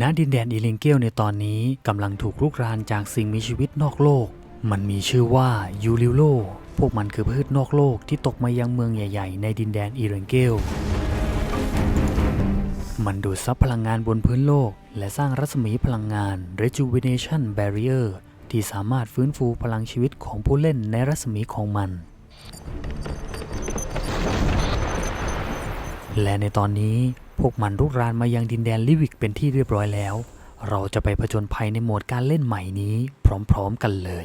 ณดินแดนอีลิงเกลในตอนนี้กำลังถูกลุกรานจากสิ่งมีชีวิตนอกโลก มันมีชื่อว่ายูริโล พวกมันคือพืชนอกโลกที่ตกมายังเมืองใหญ่ ๆ ในดินแดนอีลิงเกล มันดูดซับพลังงานบนพื้นโลก และสร้างรัศมีพลังงาน Rejuvenation Barrier ที่สามารถฟื้นฟูพลังชีวิตของผู้เล่นในรัศมีของมัน และในตอนนี้ พวกมันรุกรานมายังดินแดนลิวิกเป็นที่เรียบร้อยแล้ว เราจะไปผจญภัยในโหมดการเล่นใหม่นี้พร้อมๆกันเลย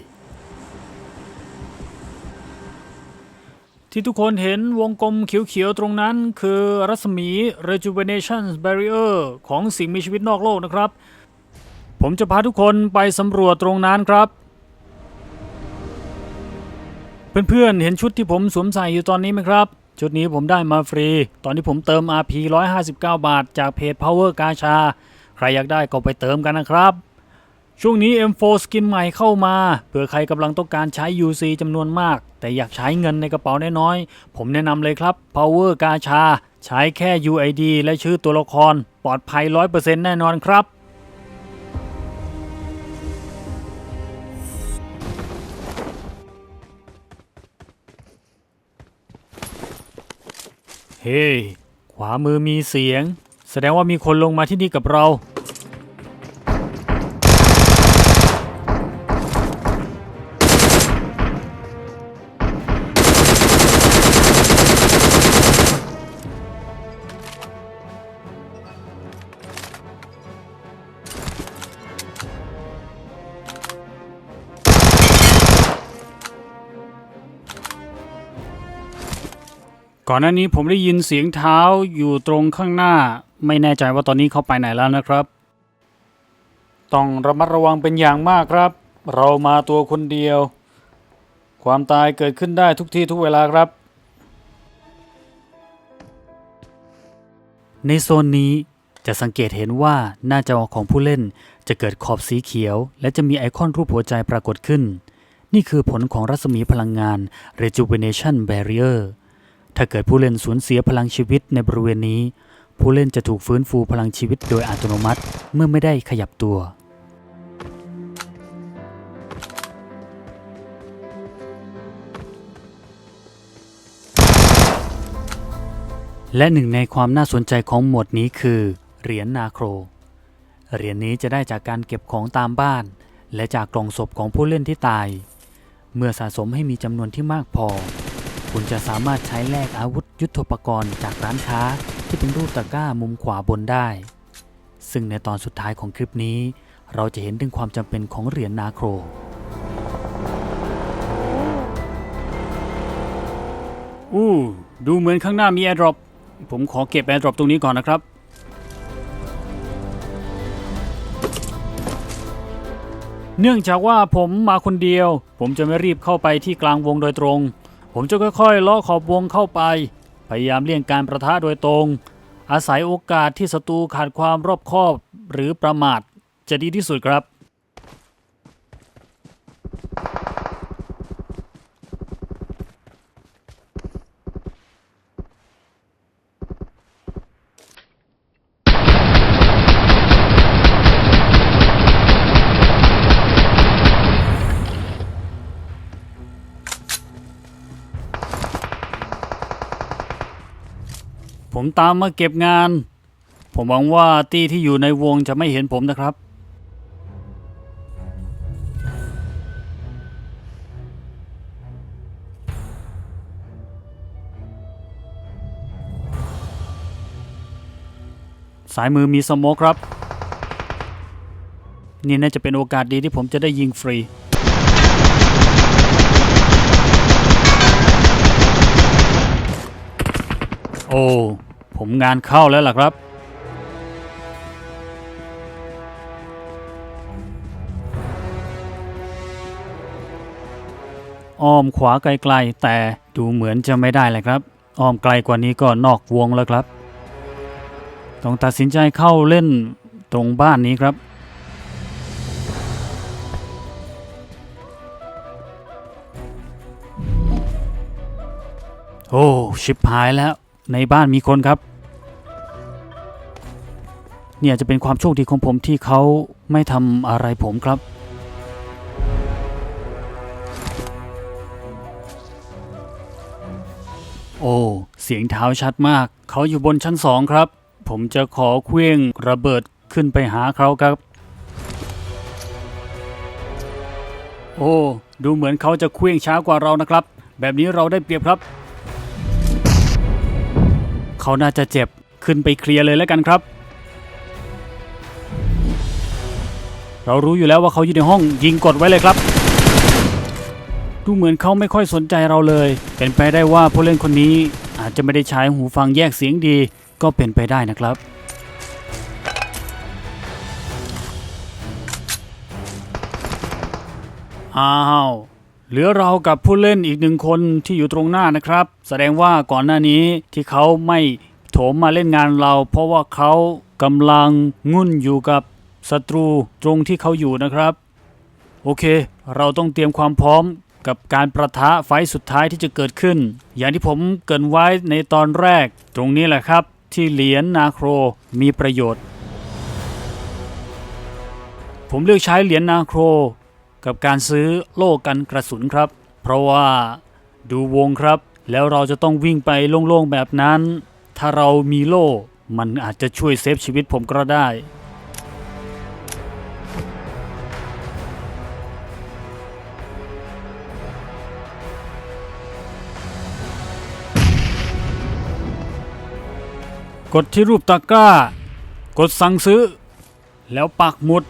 ที่ทุกคนเห็นวงกลมเขียวๆตรงนั้นคือรัศมี Rejuvenation Barrier ของสิ่งมีชีวิตนอกโลกนะครับ ผมจะพาทุกคนไปสำรวจตรงนั้นครับ เพื่อนๆเห็นชุดที่ผมสวมใส่อยู่ตอนนี้ไหมครับ ชุดนี้ผมได้มาฟรี ตอนที่ผมเติม RP 159 บาท จากเพจ Power กาชา ใครอยากได้ก็ไปเติมกันนะครับ ช่วงนี้ M4 สกินใหม่เข้ามาเผื่อใครกำลังต้องการใช้ UC จำนวนมาก แต่อยากใช้เงินในกระเป๋าน้อยๆ ผมแนะนำเลยครับ Power กาชา ใช้แค่ UID และชื่อตัวละคร ปลอดภัย 100%แน่นอนครับ ขวามือมีเสียง แสดงว่ามีคนลงมาที่นี่กับเรา ก่อนหน้านี้ผมได้ยินเสียงเท้าอยู่ตรงข้างหน้า ไม่แน่ใจว่าตอนนี้เขาไปไหนแล้วนะครับ ต้องระมัดระวังเป็นอย่างมากครับ เรามาตัวคนเดียว ความตายเกิดขึ้นได้ทุกที่ทุกเวลาครับ ในโซนนี้จะสังเกตเห็นว่าหน้าจอของผู้เล่นจะเกิดขอบสีเขียว และจะมีไอคอนรูปหัวใจปรากฏขึ้น นี่คือผลของรัศมีพลังงาน Rejuvenation Barrier ถ้าเกิดผู้เล่นสูญเสียพลังชีวิตในบริเวณนี้ ผู้เล่นจะถูกฟื้นฟูพลังชีวิตโดยอัตโนมัติเมื่อไม่ได้ขยับตัว และหนึ่งในความน่าสนใจของหมวดนี้คือ เหรียญนาโคร เหรียญนี้จะได้จากการเก็บของตามบ้าน และจากกล่องศพของผู้เล่นที่ตาย เมื่อสะสมให้มีจำนวนที่มากพอ คุณจะสามารถใช้แลกอาวุธยุทโธปกรณ์จากร้านค้าที่เป็นรูปตะกร้ามุมขวาบนได้ ซึ่งในตอนสุดท้ายของคลิปนี้ เราจะเห็นถึงความจำเป็นของเหรียญนาโคร อู้ดูเหมือนข้างหน้ามีแอร์ดรอป ผมขอเก็บแอร์ดรอปตรงนี้ก่อนนะครับ เนื่องจากว่าผมมาคนเดียว ผมจะไม่รีบเข้าไปที่กลางวงโดยตรง ผมจะค่อยๆเลาะขอบวงเข้าไป พยายามเลี่ยงการประทะโดยตรง อาศัยโอกาสที่ศัตรูขาดความรอบคอบหรือประมาทจะดีที่สุดครับ ผมตามมาเก็บงาน ผมหวังว่าตี้ที่อยู่ในวงจะไม่เห็นผมนะครับ สายมือมีสโมกครับ นี่น่าจะเป็นโอกาสดีที่ผมจะได้ยิงฟรีโอ้ ผมงานเข้าแล้วล่ะครับ อ้อมขวาไกลๆ แต่ดูเหมือนจะไม่ได้เลยครับ อ้อมไกลกว่านี้ก็นอกวงแล้วครับ ต้องตัดสินใจเข้าเล่นตรงบ้านนี้ครับโอ้ ชิบหายแล้ว ในบ้านมีคนครับ เนี่ยจะเป็นความโชคดีของผมที่เขาไม่ทำอะไรผมครับ โอ้เสียงเท้าชัดมาก เขาอยู่บนชั้นสองครับ ผมจะขอเคลื่องระเบิดขึ้นไปหาเขาครับ โอ้ ดูเหมือนเขาจะเคลื่องช้ากว่าเรานะครับ แบบนี้เราได้เปรียบครับ เขาน่าจะเจ็บขึ้นไปเคลียร์เลยแล้วกันครับ เรารู้อยู่แล้วว่าเขาอยู่ในห้องยิงกดไว้เลยครับ ดูเหมือนเขาไม่ค่อยสนใจเราเลย เป็นไปได้ว่าผู้เล่นคนนี้อาจจะไม่ได้ใช้หูฟังแยกเสียงดีก็เป็นไปได้นะครับอ้าว เหลือเรากับผู้เล่นอีกหนึ่งคนที่อยู่ตรงหน้านะครับ แสดงว่าก่อนหน้านี้ที่เขาไม่โถมมาเล่นงานเรา เพราะว่าเขากำลังงุ่นอยู่กับศัตรูตรงที่เขาอยู่นะครับ โอเค เราต้องเตรียมความพร้อมกับการประทะไฟสุดท้ายที่จะเกิดขึ้น อย่างที่ผมเกรินไว้ในตอนแรก ตรงนี้แหละครับ ที่เหรียญนาโครมีประโยชน์ ผมเลือกใช้เหรียญนาโคร กับการซื้อโล่กันกระสุนครับ เพราะว่าดูวงครับ แล้วเราจะต้องวิ่งไปโล่งๆแบบนั้น ถ้าเรามีโล่ มันอาจจะช่วยเซฟชีวิตผมก็ได้กดที่รูปตะกร้า กดสั่งซื้อ แล้วปักหมุด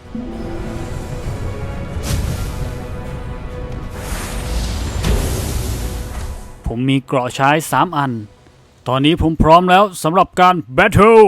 ผมมีเกราะใช้ 3 อัน ตอนนี้ผมพร้อมแล้วสำหรับการแบทเทิล